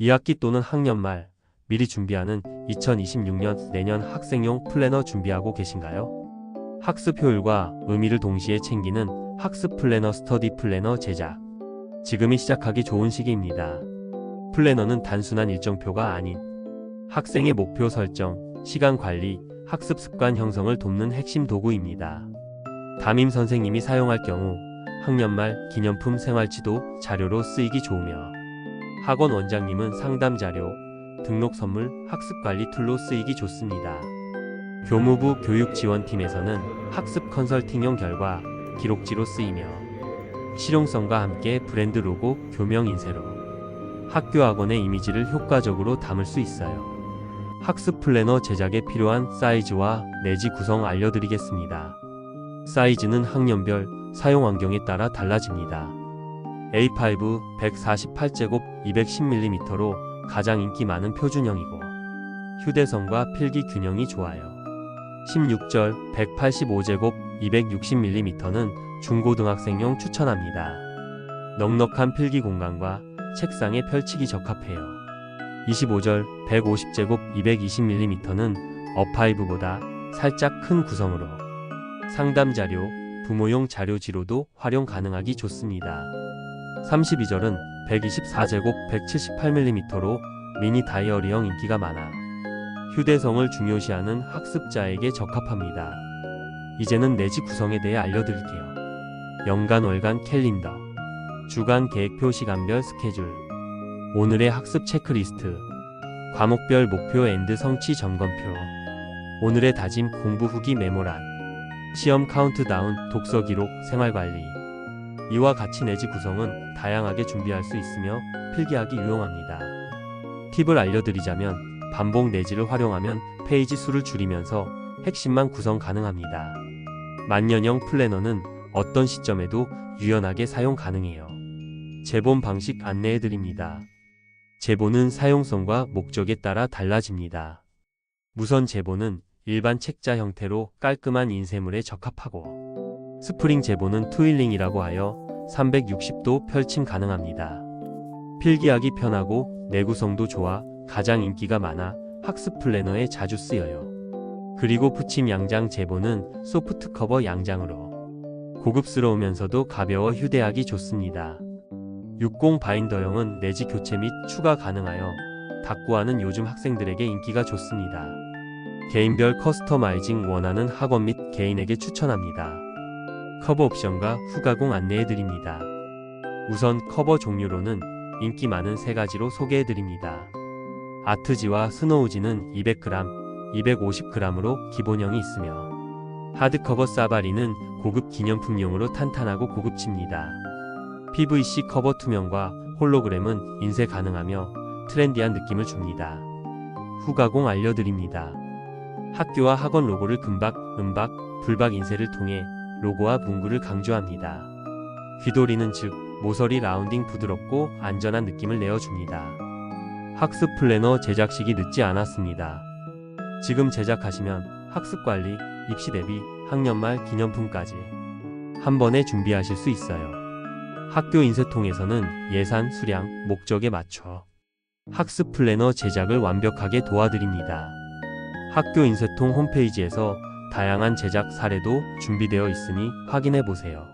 2학기 또는 학년 말 미리 준비하는 2026년 내년 학생용 플래너 준비하고 계신가요? 학습 효율과 의미를 동시에 챙기는 학습 플래너 스터디 플래너 제작. 지금이 시작하기 좋은 시기입니다. 플래너는 단순한 일정표가 아닌 학생의 목표 설정, 시간 관리, 학습 습관 형성을 돕는 핵심 도구입니다. 담임 선생님이 사용할 경우 학년 말 기념품 생활지도 자료로 쓰이기 좋으며 학원 원장님은 상담 자료, 등록 선물, 학습 관리 툴로 쓰이기 좋습니다. 교무부 교육지원팀에서는 학습 컨설팅용 결과 기록지로 쓰이며 실용성과 함께 브랜드 로고 교명 인쇄로 학교 학원의 이미지를 효과적으로 담을 수 있어요. 학습 플래너 제작에 필요한 사이즈와 내지 구성 알려드리겠습니다. 사이즈는 학년별 사용 환경에 따라 달라집니다. A5 148제곱 210mm로 가장 인기 많은 표준형이고 휴대성과 필기 균형이 좋아요. 16절 185제곱 260mm는 중고등학생용 추천합니다. 넉넉한 필기 공간과 책상에 펼치기 적합해요. 25절 150제곱 220mm는 어5보다 살짝 큰 구성으로 상담 자료, 부모용 자료지로도 활용 가능하기 좋습니다. 32절은 124제곱 178mm로 미니 다이어리형 인기가 많아 휴대성을 중요시하는 학습자에게 적합합니다. 이제는 내지 구성에 대해 알려드릴게요. 연간 월간 캘린더, 주간 계획표 시간별 스케줄, 오늘의 학습 체크리스트, 과목별 목표 앤드 성취 점검표, 오늘의 다짐 공부 후기 메모란, 시험 카운트다운 독서 기록 생활 관리. 이와 같이 내지 구성은 다양하게 준비할 수 있으며 필기하기 유용합니다. 팁을 알려드리자면 반복 내지를 활용하면 페이지 수를 줄이면서 핵심만 구성 가능합니다. 만년형 플래너는 어떤 시점에도 유연하게 사용 가능해요. 제본 방식 안내해 드립니다. 제본은 사용성과 목적에 따라 달라집니다. 무선 제본은 일반 책자 형태로 깔끔한 인쇄물에 적합하고 스프링 제본은 트윌링이라고 하여 360도 펼침 가능합니다. 필기하기 편하고 내구성도 좋아 가장 인기가 많아 학습 플래너에 자주 쓰여요. 그리고 붙임 양장 제본은 소프트 커버 양장으로 고급스러우면서도 가벼워 휴대하기 좋습니다. 60 바인더형은 내지 교체 및 추가 가능하여 탁구하는 요즘 학생들에게 인기가 좋습니다. 개인별 커스터마이징 원하는 학원 및 개인에게 추천합니다. 커버 옵션과 후가공 안내해 드립니다. 우선 커버 종류로는 인기 많은 세 가지로 소개해 드립니다. 아트지와 스노우지는 200g, 250g으로 기본형이 있으며 하드커버 사바리는 고급 기념품용으로 탄탄하고 고급집니다. PVC 커버 투명과 홀로그램은 인쇄 가능하며 트렌디한 느낌을 줍니다. 후가공 알려드립니다. 학교와 학원 로고를 금박, 은박, 불박 인쇄를 통해 로고와 문구를 강조합니다. 귀돌이는 즉 모서리 라운딩 부드럽고 안전한 느낌을 내어줍니다. 학습 플래너 제작 시기 늦지 않았습니다. 지금 제작하시면 학습 관리, 입시 대비, 학년 말 기념품까지 한 번에 준비하실 수 있어요. 학교 인쇄통에서는 예산, 수량, 목적에 맞춰 학습 플래너 제작을 완벽하게 도와드립니다. 학교 인쇄통 홈페이지에서 다양한 제작 사례도 준비되어 있으니 확인해 보세요.